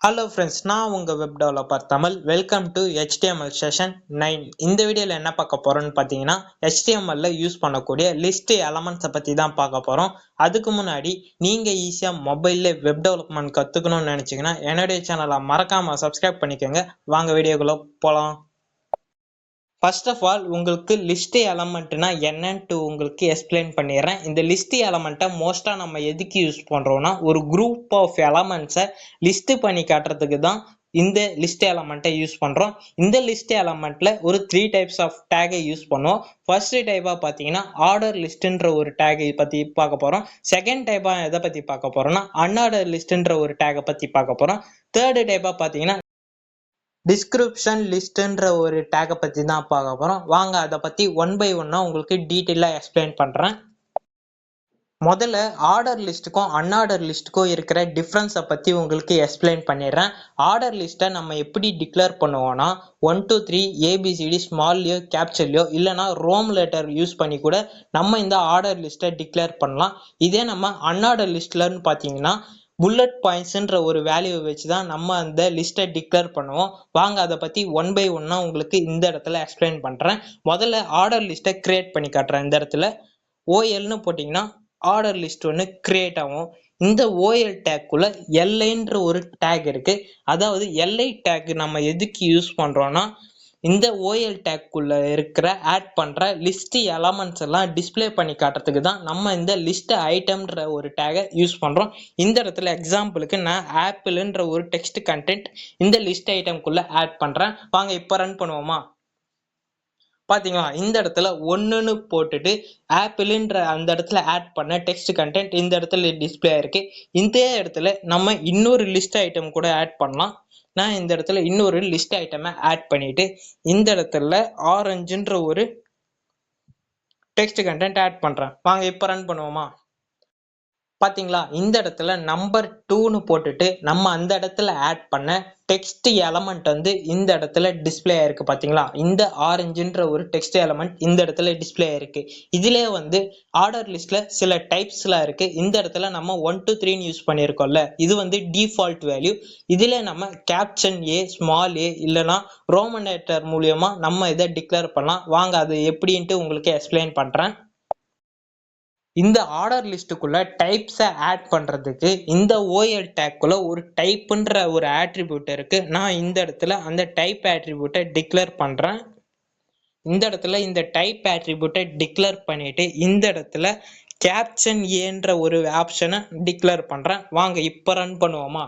Hello friends நான் உங்கள் web developer Tamil welcome to HTML session nine இந்த வீடியோவில் என்ன பார்க்க போகிறோம்னு பார்த்தீங்கன்னா ஹெச்டிஎம்எல்ல யூஸ் பண்ணக்கூடிய லிஸ்ட் எலமெண்ட்ஸை பற்றி தான் பார்க்க போகிறோம் அதுக்கு முன்னாடி நீங்கள் ஈஸியாக மொபைலில் வெப் டெவலப்மெண்ட் கற்றுக்கணும்னு நினச்சிங்கன்னா என்னுடைய சேனலை மறக்காமல் சப்ஸ்கிரைப் பண்ணிக்கோங்க. வாங்க வீடியோக்குள்ளே போகலாம் ஃபர்ஸ்ட் ஆஃப் ஆல் உங்களுக்கு லிஸ்ட் எலமெண்ட்னா என்னன்ட்டு உங்களுக்கு எக்ஸ்பிளைன் பண்ணிடுறேன். இந்த லிஸ்ட் எலமெண்ட்டை மோஸ்ட்டாக நம்ம எதுக்கு யூஸ் பண்ணுறோம்னா ஒரு குரூப் ஆஃப் எலமெண்ட்ஸை லிஸ்ட் பண்ணி காட்டுறதுக்கு தான் இந்த லிஸ்ட் எலமெண்ட்டை யூஸ் பண்ணுறோம் இந்த லிஸ்ட் எலமெண்ட்டில் ஒரு த்ரீ டைப்ஸ் ஆஃப் டேகை யூஸ் பண்ணுவோம். ஃபர்ஸ்ட் டைப்பாக பார்த்தீங்கன்னா ஆர்டர் லிஸ்ட்டுன்ற ஒரு டேகை பற்றி பார்க்க போகிறோம் செகண்ட் டைப்பாக எதை பற்றி பார்க்க போகிறோம்னா அன்ஆர்டர் லிஸ்ட்டுன்ற ஒரு டேகை பற்றி பார்க்க போகிறோம் தேர்டு டைப்பாக பார்த்தீங்கன்னா டிஸ்கிரிப்ஷன் லிஸ்ட்டுன்ற ஒரு டேக்கை பற்றி தான் பார்க்க போகிறோம் வாங்க அதை பற்றி ஒன் பை ஒன்னாக உங்களுக்கு டீட்டெயிலாக எக்ஸ்பிளைன் பண்ணுறேன் முதல்ல ஆர்டர் லிஸ்ட்டுக்கும் அன்ஆர்டர் லிஸ்ட்டுக்கும் இருக்கிற டிஃப்ரென்ஸை பற்றி உங்களுக்கு எக்ஸ்பிளைன் பண்ணிடுறேன். ஆர்டர் லிஸ்ட்டை நம்ம எப்படி டிக்ளேர் பண்ணுவோம்னா ஒன் டூ த்ரீ ஏபிசிடி ஸ்மால்லையோ கேப்சர்லையோ இல்லைனா ரோம் லெட்டர் யூஸ் பண்ணி கூட நம்ம இந்த ஆர்டர் லிஸ்ட்டை டிக்ளேர் பண்ணலாம். இதே நம்ம அன்ஆர்டர் லிஸ்ட்லன்னு பார்த்தீங்கன்னா புல்லட் பாயிண்ட்ஸ்ன்ற ஒரு வேல்யூவை வச்சு தான் நம்ம அந்த லிஸ்ட்டை டிக்ளேர் பண்ணுவோம். வாங்க அதை பற்றி ஒன் பை ஒன்னாக உங்களுக்கு இந்த இடத்துல எக்ஸ்பிளைன் பண்ணுறேன் முதல்ல ஆர்டர் லிஸ்ட்டை கிரியேட் பண்ணி காட்டுறேன். இந்த இடத்துல ஓஎல்னு போட்டிங்கன்னா ஆர்டர் லிஸ்ட் ஒன்று கிரியேட் ஆகும். இந்த ஓஎல் டேக்குள்ள எல்ஐன்ற ஒரு டேக் இருக்கு. அதாவது எல்ஐ டேக் நம்ம எதுக்கு யூஸ் பண்றோம்னா இந்த ஓஎல் டேக்குள்ளே இருக்கிற ஆட் பண்ணுற லிஸ்ட் எலமெண்ட்ஸ் எல்லாம் டிஸ்ப்ளே பண்ணி காட்டுறதுக்கு தான் நம்ம இந்த லிஸ்ட் ஐட்டம்ன்ற ஒரு டேகை யூஸ் பண்ணுறோம் இந்த இடத்துல எக்ஸாம்பிளுக்கு நான் ஆப்பிள்ன்ற ஒரு டெக்ஸ்ட் கண்டென்ட் இந்த லிஸ்ட் ஐட்டம்குள்ளே ஆட் பண்ணுறேன் வாங்க இப்போ ரன் பண்ணுவோமா? பாத்தீங்களா? இந்த இடத்துல ஒன்றுன்னு போட்டுட்டு ஆப்பிள்ன்ற அந்த இடத்துல ஆட் பண்ண டெக்ஸ்ட் கண்டென்ட் இந்த இடத்துல டிஸ்பிளே ஆயிருக்கு. இந்த இடத்துல நம்ம இன்னொரு லிஸ்ட் ஐட்டம் கூட ஆட் பண்ணலாம். நான் இந்த இடத்துல இன்னொரு லிஸ்ட் ஐட்டமை ஆட் பண்ணிட்டு இந்த இடத்துல ஆரஞ்சுன்ற ஒரு டெக்ஸ்ட் கண்டென்ட் ஆட் பண்ணுறேன் வாங்க இப்போ ரன் பண்ணுவோமா? பார்த்தீங்களா இந்த இடத்துல நம்பர் டூன்னு போட்டுட்டு நம்ம அந்த இடத்துல ஆட் பண்ண டெக்ஸ்ட் எலமெண்ட் வந்து இந்த இடத்துல டிஸ்ப்ளே ஆயிருக்கு பார்த்தீங்களா இந்த ஆரஞ்சுன்ற ஒரு டெக்ஸ்ட் எலமெண்ட் இந்த இடத்துல டிஸ்ப்ளே ஆயிருக்கு. இதிலே வந்து ஆர்டர் லிஸ்ட்ல சில டைப்ஸ்லாம் இருக்கு. இந்த இடத்துல நம்ம ஒன் டூ த்ரீன்னு யூஸ் பண்ணியிருக்கோம்ல இது வந்து டிஃபால்ட் வேல்யூ இதில் நம்ம கேப்ஷன் ஏ ஸ்மால் ஏ இல்லைன்னா ரோமனேட்டர் மூலியமா நம்ம இதை டிக்ளேர் பண்ணலாம். வாங்க அது எப்படின்ட்டு உங்களுக்கு எக்ஸ்பிளைன் பண்ணுறேன் இந்த ஆர்டர் லிஸ்ட்டுக்குள்ள டைப்ஸை ஆட் பண்ணுறதுக்கு இந்த ஓஎல் டேக்குள்ள ஒரு டைப்புன்ற ஒரு ஆட்ரிபியூட் இருக்கு. நான் இந்த இடத்துல அந்த டைப் ஆட்ரிபியூட்டை டிக்ளேர் பண்ணுறேன் இந்த இடத்துல இந்த டைப் ஆட்ரிபியூட்டை டிக்ளேர் பண்ணிட்டு இந்த இடத்துல கேப்ஷன் ஏன்ற ஒரு ஆப்ஷனை டிக்ளேர் பண்ணுறேன் வாங்க இப்போ ரன் பண்ணுவோமா?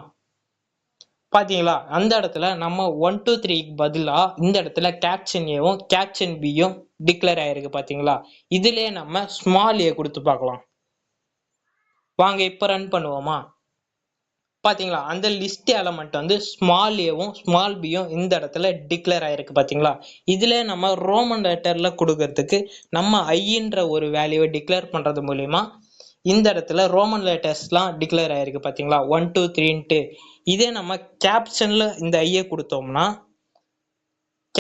பார்த்தீங்களா அந்த இடத்துல நம்ம ஒன் டூ த்ரீக்கு பதிலாக இந்த இடத்துல கேப்ஷன் ஏவும் கேப்ஷன் பியும் டிக்ளேர் ஆயிருக்கு பாத்தீங்களா? இதுலயே நம்ம ஸ்மால் ஏ கொடுத்து பார்க்கலாம். வாங்க இப்போ ரன் பண்ணுவோமா? பாத்தீங்களா? அந்த லிஸ்ட் எலமெண்ட் வந்து ஸ்மால் ஏவும் ஸ்மால் பியும் இந்த இடத்துல டிக்ளேர் ஆயிருக்கு பாத்தீங்களா? இதுல நம்ம ரோமன் லெட்டர்ல கொடுக்கறதுக்கு நம்ம ஐன்ற ஒரு வேல்யூவை டிக்ளேர் பண்றது மூலியமா இந்த இடத்துல ரோமன் லெட்டர்ஸ்லாம் டிக்ளேர் ஆயிருக்கு பாத்தீங்களா? ஒன் டூ த்ரீன்ட்டு இதே நம்ம கேப்ஷன்ல இந்த ஐயை கொடுத்தோம்னா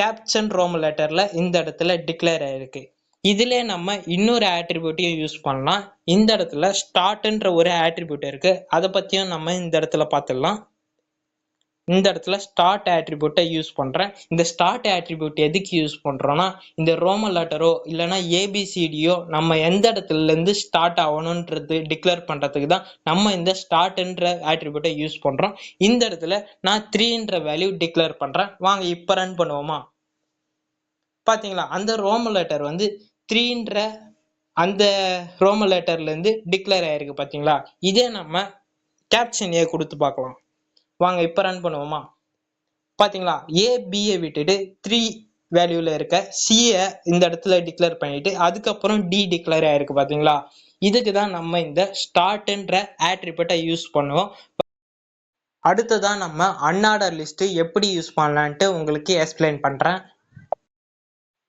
கேப்சன் ரோம் லெட்டர்ல இந்த இடத்துல டிக்ளேர் ஆயிருக்கு. இதுல நம்ம இன்னொரு ஆட்ரிபியூட்டையும் யூஸ் பண்ணலாம். இந்த இடத்துல ஸ்டார்ட்ன்ற ஒரு ஆட்ரிபியூட் இருக்கு. அதை பத்தியும் நம்ம இந்த இடத்துல பார்த்துடலாம் இந்த இடத்துல ஸ்டார்ட் ஆட்ரிபியூட்டை யூஸ் பண்ணுறேன் இந்த ஸ்டார்ட் ஆட்ரிபியூட் எதுக்கு யூஸ் பண்ணுறோன்னா இந்த ரோம லெட்டரோ இல்லைன்னா ஏபிசிடியோ நம்ம எந்த இடத்துலேருந்து ஸ்டார்ட் ஆகணுன்றது டிக்ளேர் பண்ணுறதுக்கு தான் நம்ம இந்த ஸ்டார்ட்ன்ற ஆட்ரிபியூட்டை யூஸ் பண்ணுறோம் இந்த இடத்துல நான் த்ரீன்ற வேல்யூ டிக்ளேர் பண்ணுறேன் வாங்க இப்போ ரன் பண்ணுவோமா? பார்த்தீங்களா அந்த ரோம லெட்டர் வந்து த்ரீன்ற அந்த ரோம லெட்டர்லேருந்து டிக்ளேர் ஆயிருக்கு பார்த்தீங்களா இதே நம்ம கேப்ஷன் ஏ கொடுத்து பார்க்கலாம். வாங்க இப்போ ரன் பண்ணுவோமா? பார்த்தீங்களா ஏபிஏ விட்டுட்டு த்ரீ வேல்யூவில் இருக்க சியை இந்த இடத்துல டிக்ளேர் பண்ணிட்டு அதுக்கப்புறம் டி டிக்ளேர் ஆயிருக்கு பார்த்தீங்களா இதுக்கு தான் நம்ம இந்த ஸ்டார்ட்ன்ற ஆட்ரிபியூட்டை யூஸ் பண்ணுவோம். அடுத்ததான் நம்ம அன்னாடர் லிஸ்ட்டு எப்படி யூஸ் பண்ணலான்ட்டு உங்களுக்கு எக்ஸ்பிளைன் பண்ணுறேன்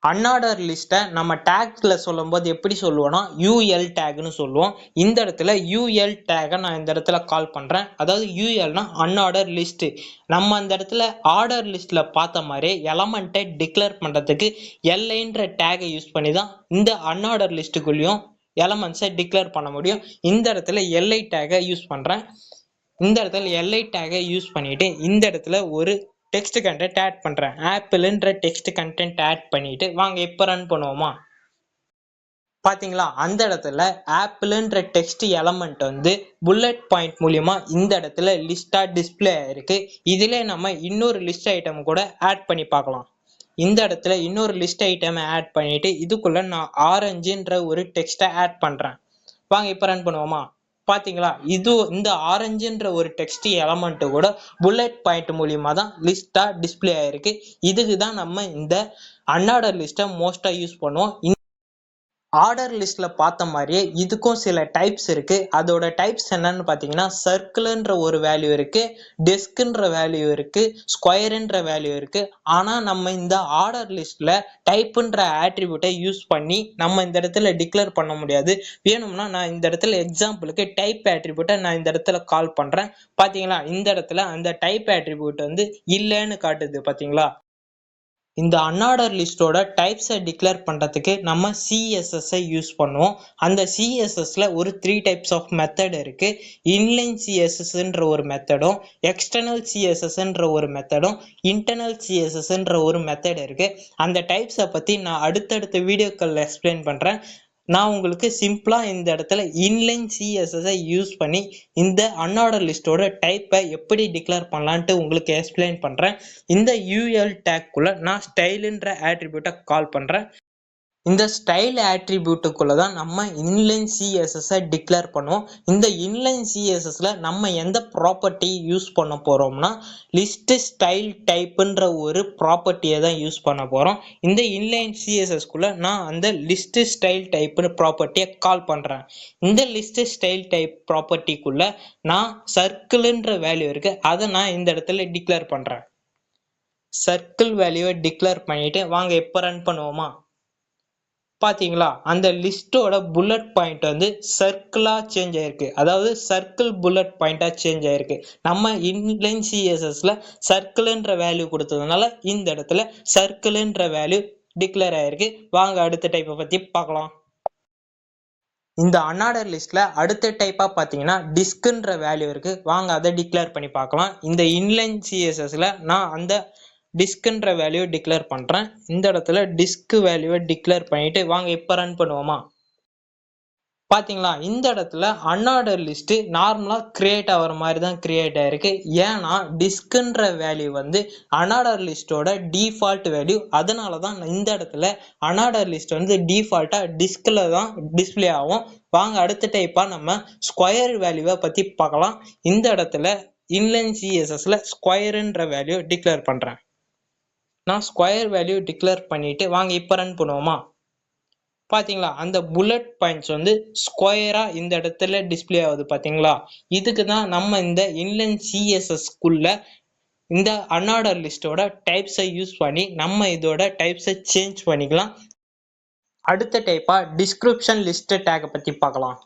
அன்னாடர் லிஸ்ட்டை நம்ம டேக்ஸில் சொல்லும்போது எப்படி சொல்லுவோம்னா யூஎல் டேக்னு சொல்லுவோம். இந்த இடத்துல யூஎல் டேகை நான் இந்த இடத்துல கால் பண்ணுறேன் அதாவது யூஎல்னா அன்ஆர்டர் லிஸ்ட்டு நம்ம அந்த இடத்துல ஆர்டர் லிஸ்ட்டில் பார்த்த மாதிரி எலமெண்ட்டை டிக்ளேர் பண்ணுறதுக்கு எல்ஐன்ற டேகை யூஸ் பண்ணி தான் இந்த அன்ஆர்டர் லிஸ்ட்டுக்குள்ளேயும் எலமெண்ட்ஸை டிக்ளேர் பண்ண முடியும். இந்த இடத்துல எல்ஐ டேகை யூஸ் பண்ணுறேன் இந்த இடத்துல எல்ஐ டேகை யூஸ் பண்ணிவிட்டு இந்த இடத்துல ஒரு டெக்ஸ்ட் கண்டென்ட் ஆட் பண்ணுறேன் ஆப்பிள்ன்ற டெக்ஸ்ட் கண்டென்ட் ஆட் பண்ணிட்டு வாங்க இப்போ ரன் பண்ணுவோமா? பார்த்தீங்களா அந்த இடத்துல ஆப்பிள்ன்ற டெக்ஸ்ட் எலமெண்ட் வந்து புல்லட் பாயிண்ட் மூலிமா இந்த இடத்துல லிஸ்ட்டாக டிஸ்ப்ளே ஆயிருக்கு. இதுல நம்ம இன்னொரு லிஸ்ட் ஐட்டம் கூட ஆட் பண்ணி பார்க்கலாம். இந்த இடத்துல இன்னொரு லிஸ்ட் ஐட்டம் ஆட் பண்ணிட்டு இதுக்குள்ள நான் ஆரஞ்சுன்ற ஒரு டெக்ஸ்ட்டை ஆட் பண்ணுறேன் வாங்க இப்போ ரன் பண்ணுவோமா? பாத்தீங்களா? இது இந்த ஆரஞ்சுன்ற ஒரு டெக்ஸ்ட் எலமெண்ட் கூட புல்லட் பாயிண்ட் மூலியமா தான் லிஸ்டா டிஸ்ப்ளே ஆயிருக்கு. இதுக்கு தான் நம்ம இந்த அன்னாடர் லிஸ்ட்டை மோஸ்டா யூஸ் பண்ணுவோம். ஆர்டர் லிஸ்ட்ல பார்த்த மாதிரியே இதுக்கும் சில டைப்ஸ் இருக்கு. அதோட டைப்ஸ் என்னன்னு பார்த்தீங்கன்னா சர்க்கிள்ன்ற ஒரு வேல்யூ இருக்கு டெஸ்க்ன்ற வேல்யூ இருக்கு ஸ்கொயருன்ற வேல்யூ இருக்கு. ஆனா நம்ம இந்த ஆர்டர் லிஸ்ட்ல டைப்புன்ற ஆட்ரிபியூட்டை யூஸ் பண்ணி நம்ம இந்த இடத்துல டிக்ளேர் பண்ண முடியாது. வேணும்னா நான் இந்த இடத்துல எக்ஸாம்பிளுக்கு டைப் ஆட்ரிபியூட்டை நான் இந்த இடத்துல கால் பண்றேன். பாத்தீங்களா இந்த இடத்துல அந்த டைப் ஆட்ரிபியூட் வந்து இல்லைன்னு காட்டுது பாத்தீங்களா இந்த அன்ஆர்டர் லிஸ்டோட டைப்ஸை டிக்ளேர் பண்ணுறதுக்கு நம்ம சிஎஸ்எஸ்ஸை யூஸ் பண்ணுவோம். அந்த சிஎஸ்எஸ்ல ஒரு த்ரீ டைப்ஸ் ஆஃப் மெத்தட் இருக்கு. இன்லைன் சிஎஸ்எஸ்ன்ற ஒரு மெத்தடும் எக்ஸ்டர்னல் சிஎஸ்எஸ்ன்ற ஒரு மெத்தடும் இன்டர்னல் சிஎஸ்எஸ்ன்ற ஒரு மெத்தட் இருக்கு. அந்த டைப்ஸை பற்றி நான் அடுத்தடுத்த வீடியோக்களில் எக்ஸ்பிளைன் பண்ணுறேன் நான் உங்களுக்கு சிம்பிளாக இந்த இடத்துல இன்லைன் சிஎஸ்எஸ்ஐ யூஸ் பண்ணி இந்த அன்ஆர்டர் லிஸ்டோட டைப்பை எப்படி டிக்ளேர் பண்ணலான்ட்டு உங்களுக்கு எக்ஸ்பிளைன் பண்ணுறேன் இந்த யூஎல் டேக்குள்ளே நான் ஸ்டைலுன்ற ஆட்ரிபியூட்டை கால் பண்ணுறேன் இந்த ஸ்டைல் ஆட்ரிபியூட்டுக்குள்ளே தான் நம்ம இன்லைன் சிஎஸ்எஸ்ஸை டிக்ளேர் பண்ணுவோம். இந்த இன்லைன் சிஎஸ்எஸ்ல நம்ம எந்த ப்ராப்பர்ட்டி யூஸ் பண்ண போகிறோம்னா லிஸ்ட் ஸ்டைல் டைப்புன்ற ஒரு ப்ராப்பர்ட்டியை தான் யூஸ் பண்ண போகிறோம் இந்த இன்லைன் சிஎஸ்எஸ்க்குள்ளே நான் அந்த லிஸ்ட் ஸ்டைல் டைப்புன்னு ப்ராப்பர்ட்டியை கால் பண்ணுறேன் இந்த லிஸ்ட் ஸ்டைல் டைப் ப்ராப்பர்ட்டிக்குள்ளே நான் சர்க்கிள்ன்ற வேல்யூ இருக்குது அதை நான் இந்த இடத்துல டிக்ளேர் பண்ணுறேன் சர்க்கிள் வேல்யூவை டிக்ளேர் பண்ணிவிட்டு வாங்க எப்போ ரன் பண்ணுவோமா? பாத்தீங்களா? அந்த லிஸ்டோட புல்லட் பாயிண்ட் வந்து சர்க்கிளா சேஞ்ச் ஆயிருக்கு. அதாவது சர்க்கிள் புல்லட் பாயிண்டா சேஞ்ச் ஆயிருக்கு. நம்ம இன்லைன் சிஎஸ்எஸ்ல சர்க்கிள்ன்ற வேல்யூ கொடுத்ததுனால இந்த இடத்துல சர்க்கிள்ன்ற வேல்யூ டிக்ளேர் ஆயிருக்கு. வாங்க அடுத்த டைப்பை பத்தி பார்க்கலாம். இந்த அன்னாடர் லிஸ்ட்ல அடுத்த டைப்பா பாத்தீங்கன்னா டிஸ்க்ன்ற வேல்யூ இருக்கு. வாங்க அதை டிக்ளேர் பண்ணி பார்க்கலாம். இந்த இன்லைன் சிஎஸ்எஸ்ல நான் அந்த டிஸ்க்குன்ற வேல்யூ டிக்ளேர் பண்ணுறேன் இந்த இடத்துல டிஸ்க் வேல்யூவை டிக்ளேர் பண்ணிவிட்டு வாங்க இப்போ ரன் பண்ணுவோமா? பார்த்தீங்களா இந்த இடத்துல அன்ஆர்டர் லிஸ்ட்டு நார்மலாக கிரியேட் ஆகிற மாதிரி தான் கிரியேட் ஆயிருக்கு. ஏன்னா டிஸ்க்குன்ற வேல்யூ வந்து அன்ஆர்டர் லிஸ்ட்டோட டிஃபால்ட் வேல்யூ அதனால தான் இந்த இடத்துல அன்ஆர்டர் லிஸ்ட் வந்து டிஃபால்ட்டாக டிஸ்கில் தான் டிஸ்பிளே ஆகும். வாங்க அடுத்த டைப்பாக நம்ம ஸ்கொயர் வேல்யூவை பற்றி பார்க்கலாம். இந்த இடத்துல இன்லைன் சிஎஸ்எஸ்ல ஸ்கொயருன்ற வேல்யூ டிக்ளேர் பண்ணுறேன் நான் ஸ்கொயர் வேல்யூ டிக்ளேர் பண்ணிட்டு வாங்க இப்போ ரன் பண்ணுவோமா? பார்த்தீங்களா அந்த புல்லட் பாயிண்ட்ஸ் வந்து ஸ்கொயராக இந்த இடத்துல டிஸ்பிளே ஆகுது பார்த்தீங்களா இதுக்கு தான் நம்ம இந்த இன்லைன் சிஎஸ்எஸ்குள்ள இந்த அன்ஆர்டர் லிஸ்டோட டைப்ஸை யூஸ் பண்ணி நம்ம இதோட டைப்ஸை சேஞ்ச் பண்ணிக்கலாம். அடுத்த டைப்பாக டிஸ்கிரிப்ஷன் லிஸ்ட் டேக்கை பற்றி பார்க்கலாம்.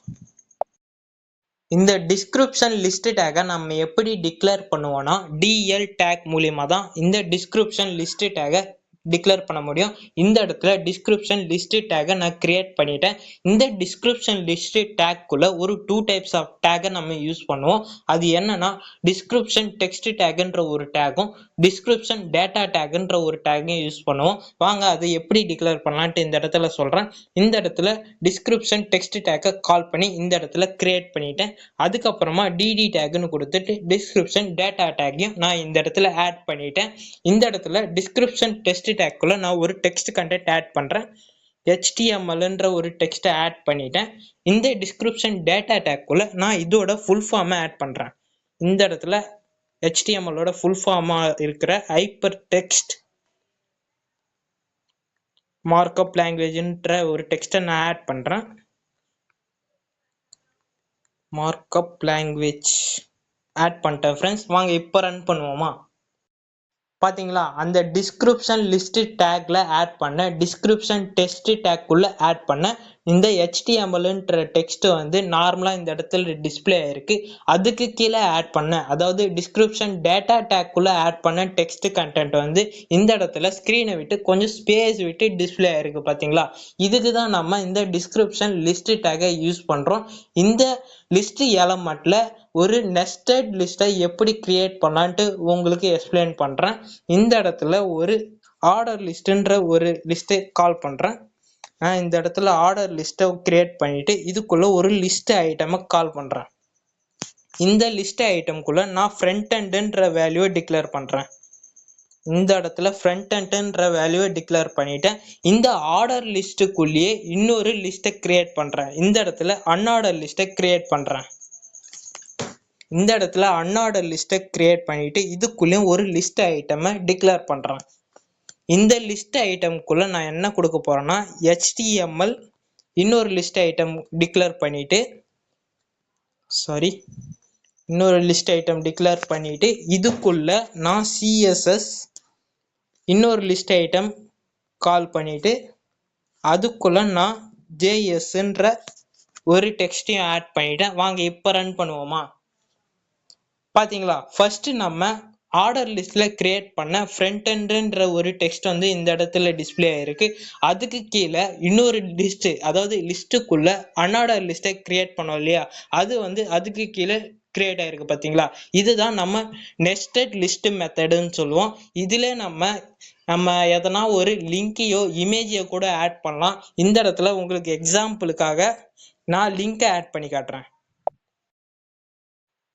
இந்த டிஸ்கிரிப்ஷன் லிஸ்ட் டேகை நம்ம எப்படி டிக்ளேர் பண்ணுவோம்னா டிஎல் டேக் மூலியமாக தான் இந்த டிஸ்கிரிப்ஷன் லிஸ்ட் டேகை டிக்ளேர் பண்ண முடியும். இந்த இடத்துல டிஸ்கிரிப்ஷன் லிஸ்ட் டேகை நான் கிரியேட் பண்ணிட்டேன். இந்த டிஸ்கிரிப்ஷன் லிஸ்ட் டேக்குள்ள ஒரு டூ டைப்ஸ் ஆஃப் டேகை நம்ம யூஸ் பண்ணுவோம். அது என்னன்னா டிஸ்கிரிப்ஷன் டெக்ஸ்ட் டேகுன்ற ஒரு டேகும் டிஸ்கிரிப்ஷன் டேட்டா டேக்ன்ற ஒரு டேக்கையும் யூஸ் பண்ணுவோம். வாங்க அதை எப்படி டிக்ளேர் பண்ணலான்ட்டு இந்த இடத்துல சொல்கிறேன் இந்த இடத்துல டிஸ்கிரிப்ஷன் டெக்ஸ்ட் டேக்கை கால் பண்ணி இந்த இடத்துல கிரியேட் பண்ணிட்டேன். அதுக்கப்புறமா டிடி டேக்னு கொடுத்துட்டு டிஸ்கிரிப்ஷன் டேட்டா டேக்கையும் நான் இந்த இடத்துல ஆட் பண்ணிட்டேன். இந்த இடத்துல டிஸ்கிரிப்ஷன் டெஸ்ட் டேக்குள்ள நான் ஒரு டெக்ஸ்ட் கண்டென்ட் ஆட் பண்ணுறேன் ஹெச்டிஎம்எல்ன்ற ஒரு டெக்ஸ்ட்டை ஆட் பண்ணிட்டேன். இந்த டிஸ்கிரிப்ஷன் டேட்டா டேக்குள்ள நான் இதோட ஃபுல் ஃபார்மை ஆட் பண்ணுறேன் இந்த இடத்துல ஹெச்டிஎம்எல்லோட ஃபுல் ஃபார்மா இருக்கிற ஹைப்பர் டெக்ஸ்ட் மார்க்அப் லாங்குவேஜ்ன்ற ஒரு டெக்ஸ்ட்டை நான் ஆட் பண்ணுறேன் மார்க்அப் லாங்குவேஜ் ஆட் பண்ணிட்டேன் ஃப்ரெண்ட்ஸ் வாங்க இப்போ ரன் பண்ணுவோமா? பார்த்தீங்களா அந்த டிஸ்கிரிப்ஷன் லிஸ்ட் டேக்ல ஆட் பண்ண டிஸ்கிரிப்ஷன் டெஸ்ட் டேக்குள்ள ஆட் பண்ண இந்த ஹெச்டிஎம்எல்ன்ற டெக்ஸ்ட் வந்து நார்மலாக இந்த இடத்துல டிஸ்ப்ளே ஆயிருக்கு. அதுக்கு கீழே ஆட் பண்ண. அதாவது டிஸ்கிரிப்ஷன் டேட்டா டேக்குள்ளே ஆட் பண்ண டெக்ஸ்ட் கண்டென்ட் வந்து இந்த இடத்துல ஸ்க்ரீனை விட்டு கொஞ்சம் ஸ்பேஸ் விட்டு டிஸ்ப்ளே ஆயிருக்கு பார்த்தீங்களா இதுக்கு தான் நம்ம இந்த டிஸ்கிரிப்ஷன் லிஸ்ட் டேக்கை யூஸ் பண்ணுறோம் இந்த லிஸ்ட் எலமெண்ட்டில் ஒரு நெஸ்டட் லிஸ்ட்டை எப்படி கிரியேட் பண்ணலான்ட்டு உங்களுக்கு எக்ஸ்பிளைன் பண்ணுறேன் இந்த இடத்துல ஒரு ஆர்டர் லிஸ்ட்டுன்ற ஒரு லிஸ்ட்டை கால் பண்ணுறேன் நான் இந்த இடத்துல ஆர்டர் லிஸ்ட்டை கிரியேட் பண்ணிட்டு இதுக்குள்ளே ஒரு லிஸ்ட் ஐட்டமை கால் பண்ணுறேன் இந்த லிஸ்ட் ஐட்டம்குள்ள நான் ஃப்ரண்ட் எண்டுன்ற வேல்யூவை டிக்ளேர் பண்ணுறேன் இந்த இடத்துல ஃப்ரண்ட் அண்ட்ன்ற வேல்யூவை டிக்ளேர் பண்ணிட்டேன். இந்த ஆர்டர் லிஸ்ட்டுக்குள்ளேயே இன்னொரு லிஸ்ட்டை கிரியேட் பண்ணுறேன் இந்த இடத்துல அன்ஆர்டர் லிஸ்ட்டை கிரியேட் பண்ணுறேன் இந்த இடத்துல அன்ஆர்டர் லிஸ்ட்டை கிரியேட் பண்ணிவிட்டு இதுக்குள்ளேயும் ஒரு லிஸ்ட் ஐட்டமை டிக்ளேர் பண்ணுறேன் இந்த லிஸ்ட் ஐட்டம்குள்ள நான் என்ன கொடுக்க போறேன்னா ஹெச்டிஎம்எல் இன்னொரு லிஸ்ட் ஐட்டம் டிக்ளேர் பண்ணிட்டு சாரி இன்னொரு லிஸ்ட் ஐட்டம் டிக்ளேர் பண்ணிட்டு இதுக்குள்ள நான் சிஎஸ்எஸ் இன்னொரு லிஸ்ட் ஐட்டம் கால் பண்ணிட்டு அதுக்குள்ள நான் ஜேஎஸ்ன்ற ஒரு டெக்ஸ்டையும் ஆட் பண்ணிட்டேன். வாங்க இப்போ ரன் பண்ணுவோமா? பார்த்தீங்களா ஃபர்ஸ்ட் நம்ம ஆர்டர் லிஸ்ட்டில் கிரியேட் பண்ண ஃப்ரண்ட் எண்டுன்ற ஒரு டெக்ஸ்ட் வந்து இந்த இடத்துல டிஸ்ப்ளே ஆயிருக்கு. அதுக்கு கீழே இன்னொரு லிஸ்ட்டு அதாவது லிஸ்ட்டுக்குள்ள அன்ஆர்டர் லிஸ்ட்டை கிரியேட் பண்ணோம் இல்லையா? அது வந்து அதுக்கு கீழே கிரியேட் ஆயிருக்கு பார்த்தீங்களா இதுதான் நம்ம நெஸ்டட் லிஸ்ட் மெத்தடுன்னு சொல்லுவோம். இதில் நம்ம நம்ம எதனா ஒரு லிங்கையோ இமேஜையோ கூட ஆட் பண்ணலாம். இந்த இடத்துல உங்களுக்கு எக்ஸாம்பிளுக்காக நான் லிங்கை ஆட் பண்ணி காட்டுறேன்.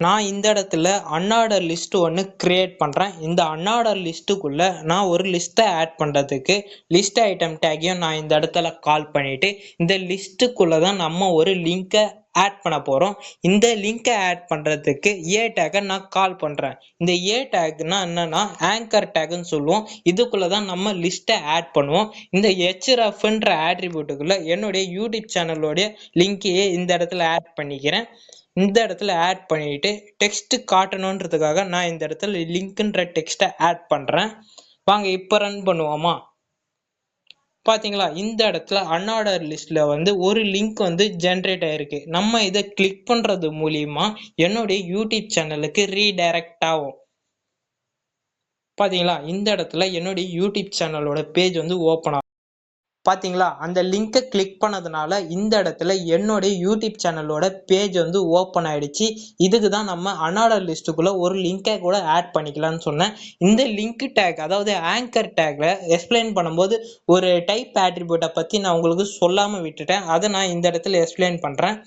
நான் இந்த இடத்துல அன்ஆர்டர் லிஸ்ட் ஒன்று க்ரியேட் பண்ணுறேன் இந்த அன்ஆர்டர் லிஸ்ட்டுக்குள்ளே நான் ஒரு லிஸ்ட்டை ஆட் பண்ணுறதுக்கு லிஸ்ட் ஐட்டம் டேக்கையும் நான் இந்த இடத்துல கால் பண்ணிவிட்டு இந்த லிஸ்ட்டுக்குள்ளே தான் நம்ம ஒரு லிங்க்கை ஆட் பண்ண போகிறோம் இந்த லிங்கை ஆட் பண்ணுறதுக்கு ஏ டேக்கை நான் கால் பண்ணுறேன் இந்த ஏ டேக்னா என்னன்னா ஆங்கர் டேக்னு சொல்லுவோம். இதுக்குள்ளே தான் நம்ம லிஸ்ட்டை ஆட் பண்ணுவோம். இந்த ஹெச்ரஃப்ன்ற ஆட்ரிபியூட்டுக்குள்ளே என்னுடைய யூடியூப் சேனலோடைய லிங்கையே இந்த இடத்துல ஆட் பண்ணிக்கிறேன். இந்த இடத்துல ஆட் பண்ணிட்டு டெக்ஸ்ட் காட்டணுன்றதுக்காக நான் இந்த இடத்துல லிங்க்ன்ற டெக்ஸ்ட்டை ஆட் பண்ணுறேன் வாங்க இப்போ ரன் பண்ணுவோமா? பார்த்தீங்களா இந்த இடத்துல அன்ஆர்டர் லிஸ்ட்டில் வந்து ஒரு லிங்க் வந்து ஜென்ரேட் ஆகிருக்கு நம்ம இதை கிளிக் பண்ணுறது மூலியமா என்னுடைய யூடியூப் சேனலுக்கு ரீடைரக்ட் ஆகும். பார்த்தீங்களா இந்த இடத்துல என்னுடைய யூடியூப் சேனலோட பேஜ் வந்து ஓப்பன் ஆகும். பார்த்தீங்களா அந்த லிங்கை கிளிக் பண்ணதுனால இந்த இடத்துல என்னுடைய யூடியூப் சேனலோட பேஜ் வந்து ஓப்பன் ஆயிடுச்சு. இதுக்கு தான் நம்ம அனாடர் லிஸ்ட்டுக்குள்ளே ஒரு லிங்கை கூட ஆட் பண்ணிக்கலாம்னு சொன்னேன். இந்த லிங்க் டேக் அதாவது ஆங்கர் டேக்கில் எக்ஸ்பிளைன் பண்ணும்போது ஒரு டைப் ஆட்ரிபியூட்டை பற்றி நான் உங்களுக்கு சொல்லாமல் விட்டுட்டேன். அதை நான் இந்த இடத்துல எக்ஸ்பிளைன் பண்ணுறேன்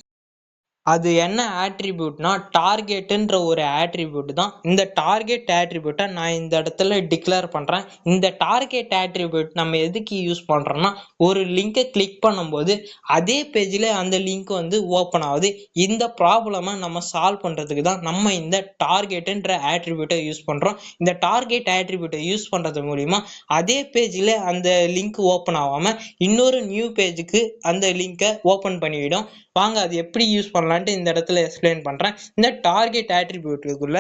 அது என்ன ஆட்ரிபியூட்னா டார்கெட்டுன்ற ஒரு ஆட்ரிபியூட் தான். இந்த டார்கெட் ஆட்ரிபியூட்டை நான் இந்த இடத்துல டிக்ளேர் பண்ணுறேன் இந்த டார்கெட் ஆட்ரிபியூட் நம்ம எதுக்கு யூஸ் பண்ணுறோம்னா ஒரு லிங்கை கிளிக் பண்ணும்போது அதே பேஜில் அந்த லிங்க் வந்து ஓப்பன் ஆகுது. இந்த ப்ராப்ளமை நம்ம சால்வ் பண்ணுறதுக்கு தான் நம்ம இந்த டார்கெட்டுன்ற ஆட்ரிபியூட்டை யூஸ் பண்ணுறோம் இந்த டார்கெட் ஆட்ரிபியூட்டை யூஸ் பண்ணுறது மூலிமா அதே பேஜில் அந்த லிங்க் ஓப்பன் ஆகாமல் இன்னொரு நியூ பேஜுக்கு அந்த லிங்கை ஓப்பன் பண்ணிவிடும் வாங்க அது எப்படி யூஸ் பண்ணலான்ட்டு இந்த இடத்துல எக்ஸ்பிளைன் பண்ணுறேன் இந்த டார்கெட் ஆட்ரிபியூட்டுக்குள்ள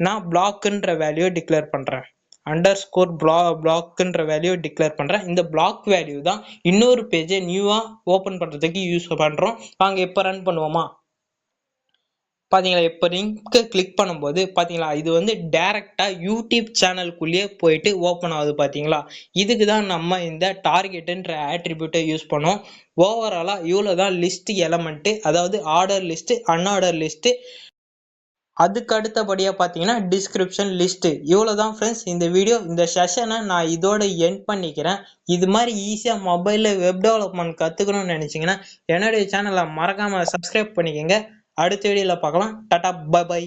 நான் பிளாக்குன்ற வேல்யூ டிக்ளேர் பண்ணுறேன் அண்டர் ஸ்கோர் பிளா பிளாக்குன்ற வேல்யூ டிக்ளேர் பண்ணுறேன் இந்த பிளாக் வேல்யூ தான் இன்னொரு பேஜை நியூவாக ஓப்பன் பண்ணுறதுக்கு யூஸ் பண்ணுறோம் வாங்க இப்போ ரன் பண்ணுவோமா? பார்த்தீங்களா இப்போ லிங்க்கை கிளிக் பண்ணும்போது பார்த்தீங்களா இது வந்து டேரெக்டாக யூடியூப் சேனலுக்குள்ளேயே போயிட்டு ஓப்பன் ஆகுது பார்த்தீங்களா இதுக்கு தான் நம்ம இந்த டார்கெட்டுன்ற ஆட்ரிபியூட்டை யூஸ் பண்ணோம். ஓவராலாக இவ்வளோ தான் லிஸ்ட் எலமெண்ட்டு அதாவது ஆர்டர் லிஸ்ட்டு அன்ஆர்டர் லிஸ்ட்டு அதுக்கு அடுத்தபடியாக பார்த்தீங்கன்னா டிஸ்கிரிப்ஷன் லிஸ்ட்டு இவ்வளோ தான் ஃப்ரெண்ட்ஸ் இந்த வீடியோ இந்த செஷனை நான் இதோட என் பண்ணிக்கிறேன். இது மாதிரி ஈஸியாக மொபைலில் வெப் டெவலப்மெண்ட் கற்றுக்கணும்னு நினச்சிங்கன்னா என்னுடைய சேனலை மறக்காமல் சப்ஸ்கிரைப் பண்ணிக்கோங்க. அடுத்த வீடியோவில் பார்க்கலாம். டாட்டா பாய் பாய்